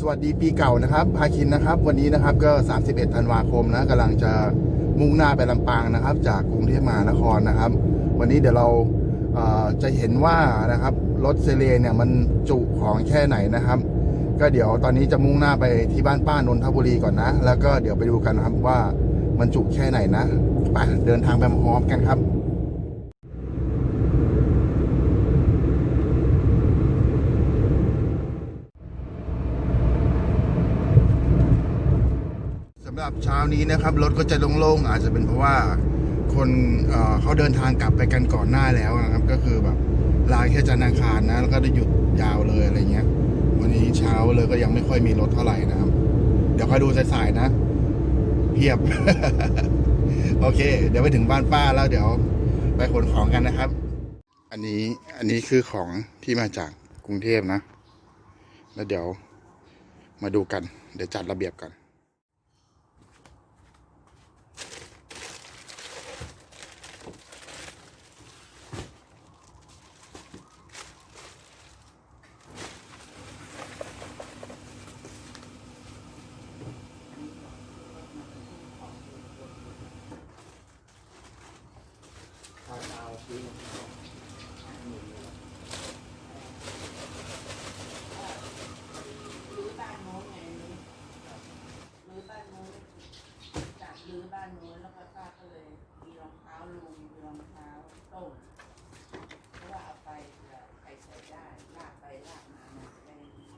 สวัสดีปีเก่านะครับพาคินนะครับ วันนี้นะครับก็ 31 ธันวาคมนะกำลังจะมุ่งหน้าไปลำปางนะครับ จากกรุงเทพมหานครนะครับ วันนี้เดี๋ยวเราเอ่อจะเห็นว่านะครับรถเซเลเนี่ยมันจุของแค่ไหนนะครับ ก็เดี๋ยวตอนนี้จะมุ่งหน้าไปที่บ้านป้านนทบุรีก่อนนะ แล้วก็เดี๋ยวไปดูกันนะครับว่ามันจุแค่ไหนนะไปเดินทางไปพร้อมกันครับ รับเช้านี้นะครับรถก็จะโล่งๆอาจจะเป็นเพราะว่าคนเเขาเดินทางกลับไปกันก่อนหน้าแล้วนะครับ ก็คือแบบลาแค่จันทร์อังคารนะ แล้วก็ได้หยุดยาวเลยอะไรเงี้ย วันนี้เช้าเลยก็ยังไม่ค่อยมีรถเท่าไหร่นะครับ เดี๋ยวคอยดูสายๆนะเพียบ โอเค เดี๋ยวไปถึงบ้านป้าแล้วเดี๋ยวไปขนของกันนะครับ อันนี้อันนี้คือของที่มาจากกรุงเทพนะ แล้วเดี๋ยวมาดูกัน เดี๋ยวจัดระเบียบกัน รื้อบ้านโน้นไงรื้อบ้านโน้นจากรื้อบ้านโน้นแล้วก็ป้าก็เลยมีรองเท้าลุงมีรองเท้าต้นเพราะว่าเอาไปเผื่อใครใส่ได้ลากไปลากมามันจะได้ ที่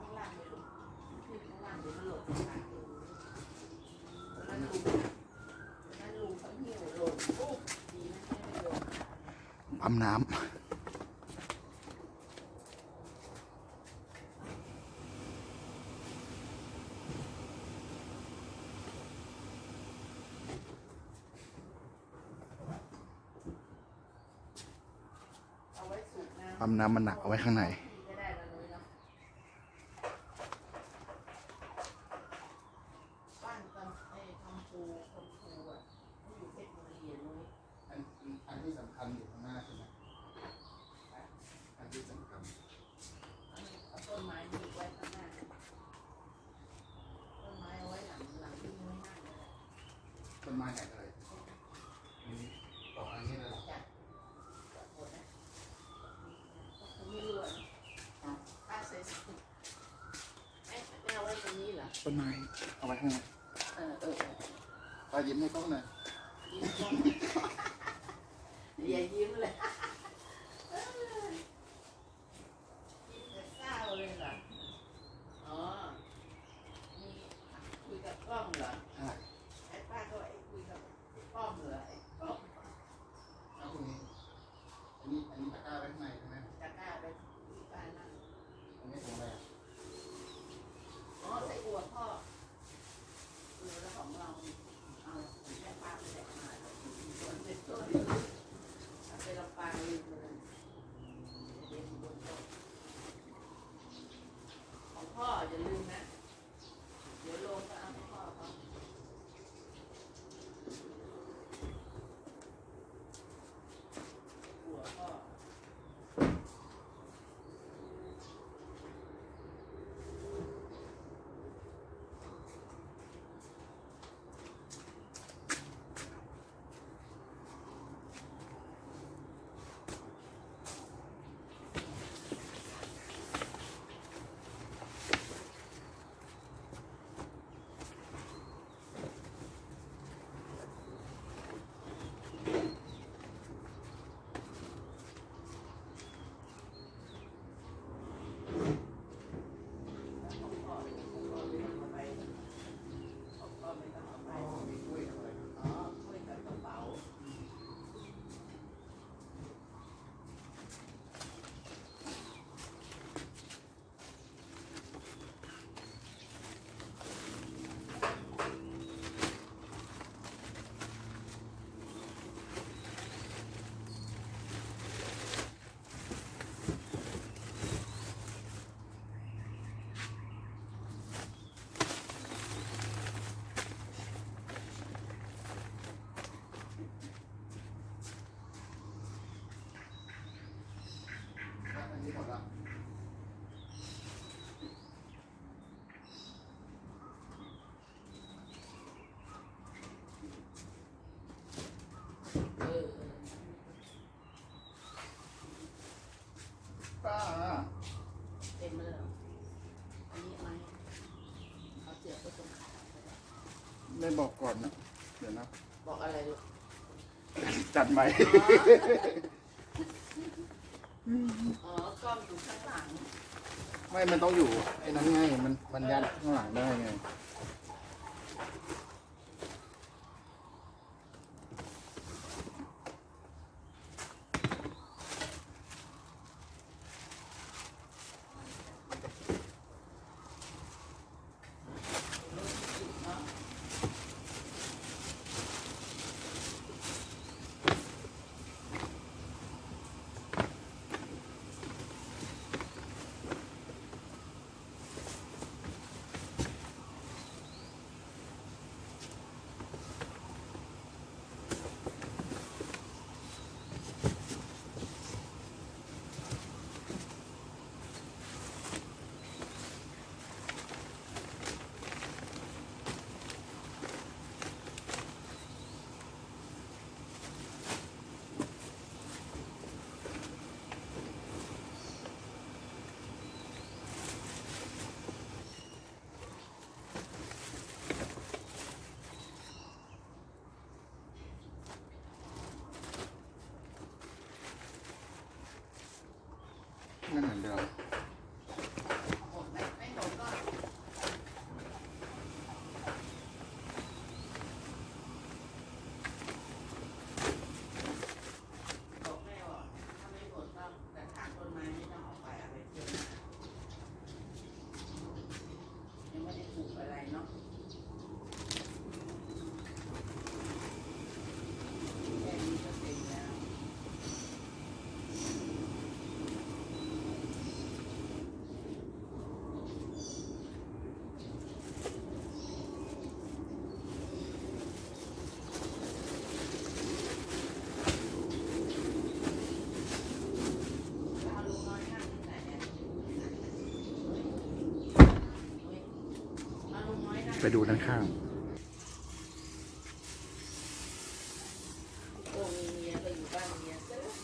ข้างล่างเลยลูกที่ข้างล่างเดี๋ยวมันหล่นลงมาแล้วลุงนั่นลุงเขาหิ้วหล่นปุ๊บดีนะไม่ได้โดน ปั๊มน้ำเอาไว้สูบน้ำปั๊มน้ำมันหนักเอาไว้ข้างใน จะได้แล้วนุ้ยเนาะบ้านตำไอ้ทำปูคนปูอะเขาอยู่เพชรบุรีอะนุ้ย อันอันที่สำคัญอยู่ข้างหน้าใช่ไหมอันที่สำคัญ เอาต้นไม้นี่ไว้ข้างหน้าต้นไม้เอาไว้หลังหลังที่นุ้ยนั่งเลย ต้นไม้ไหนเลยนี่ต่ออันนี้เลยเหรอจัดจัดหมดนะก็ไม่รู้อะป้าใส่สุดไอ้ไม่เอาไว้ตรงนี้เหรอต้นไม้เอาไว้ข้างในเออเออเออปลายิ้มให้กล้องหน่อยยิ้มกล้องอย่ายิ้มเลยยิ้มแต่เศร้าเลยเหรอ อ๋อ มีคุยกับกล้องเหรอ ใช่ ไอ้ป้าก็ไอ้คุยกับกล้องเหรอไอ้กล้อง แล้วตรงนี้อันนี้อันนี้ตะกร้าไว้ข้างในใช่ไหม จะกล้าไปที่บ้านนั่ง ตรงนี้ถุงอะไรอะ อ๋อใส่อวดพ่อเออแล้วของเราเอาแค่ป้าไปแดกมาส่วนเป็นต้นเอาไปลำปางลืมเลยเด็กบนโต๊ะข องพ่ออย่าลืมนะ ไม่บอกก่อนนะเดี๋ยวนะ บอกอะไรลูกจัดไหมอ๋อกล้องอยู่ข้างหลัง ไม่ มันต้องอยู่ไอ้นั้นไง มันมันยัดข้างหลังได้ไง ไม่เหมือนเดิม หมดไหมไม่หมดก็บอกแม่ว่าถ้าไม่หมดก็กระถางต้นไม้ไม่ต้องเอาไปอะไรเยอะยังไม่ได้ปลูกอะไรเนาะแค่นี้ก็เต็มแล้ว เอาลุงน้อยนั่งที่ไหนเนี่ยเอาลุงน้อยนั่ง ไป ดูด้านข้าง โอ้มีเมียไปอยู่บ้านเมียซะแล้ว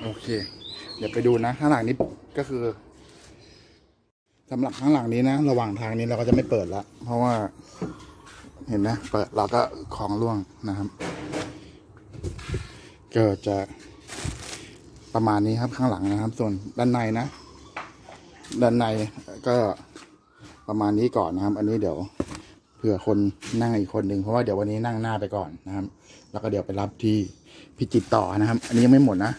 โอ เค เดี๋ยวไปดูนะข้างหลังนี้ก็คือสำหรับข้างหลังนี้นะ ระหว่างทางนี้เราก็จะไม่เปิดละเพราะว่า เห็นนะเปิดเราก็ของล่วงนะครับก็จะประมาณนี้ครับข้างหลังนะครับ ส่วนด้านในนะ ด้านในก็ประมาณนี้ก่อนนะครับ อันนี้เดี๋ยวเผื่อคนนั่งอีกคนหนึ่งเพราะว่าเดี๋ยววันนี้นั่งหน้าไปก่อนนะครับ แล้วก็เดี๋ยวไปรับที่พิจิตต่อนะครับ อันนี้ยังไม่หมดนะ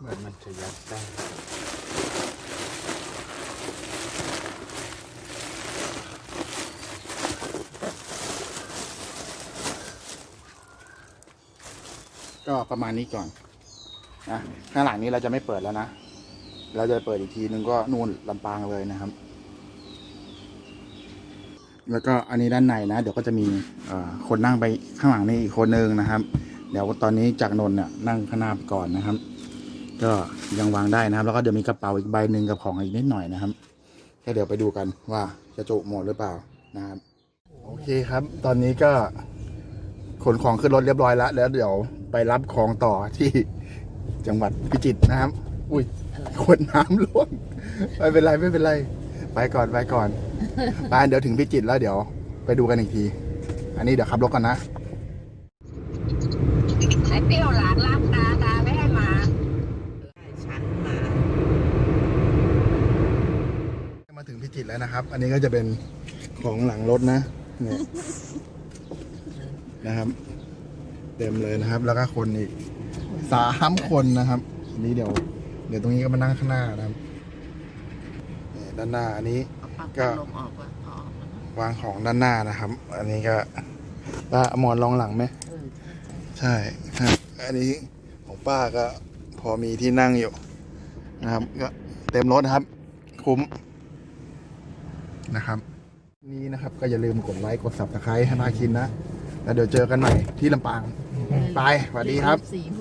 เหมือนมันจะยัดได้ก็ประมาณนี้ก่อนนะข้างหลังนี้เราจะไม่เปิดแล้วนะ เราจะเปิดอีกทีนึงก็นู่นลำปางเลยนะครับ แล้วก็อันนี้ด้านในนะ เดี๋ยวก็จะมีคนนั่งไปข้างหลังนี่อีกคนนึงนะครับ เดี๋ยวตอนนี้จากนนท์เนี่ยนั่งข้างหน้าไปก่อนนะครับ ก็ยังวางได้นะครับ แล้วก็เดี๋ยวมีกระเป๋าอีกใบหนึ่งกับของอีกนิดหน่อยนะครับก็เดี๋ยวไปดูกันว่าจะจุหมดหรือเปล่านะครับ โอเคครับ ตอนนี้ก็ขนของขึ้นรถเรียบร้อยแล้วแล้วเดี๋ยวไปรับของต่อที่จังหวัดพิจิตรนะครับ อุ้ยขวดน้ำล่วงไม่เป็นไรไม่เป็นไร ไปก่อนไปก่อนไปเดี๋ยวถึงพิจิตรแล้วเดี๋ยวไปดูกันอีกที อันนี้เดี๋ยวขับรถก่อนนะไอ้เปรี้ยวหลานรักตาตาไม่ให้มา ฉันมา มาถึงพิจิตร แล้วนะครับ อันนี้ก็จะเป็นของหลังรถนะเนี่ยนะครับ เต็มเลยนะครับ แล้วก็คนอีกสามคนนะครับอันนี้เดี๋ยว เดี๋ยวตรงนี้ก็มานั่งข้างหน้านะครับนี่ด้านหน้าอันนี้ ก็ ลมออกก่อนออกก่อวางของด้านหน้านะครับ อันนี้ก็ป้าเอาหมอนรองหลังไหม เออใช่ใช่ใช่ครับอันนี้ของป้าก็พอมีที่นั่งอยู่นะครับ ก็เต็มรถนะครับ คุ้ม นะครับ นี่นะครับก็อย่าลืมกดไลค์กด subscribe ให้มาคินนะแล้วเดี๋ยวเจอกันใหม่ที่ลำปางไปสวัสดีครับ สี่ห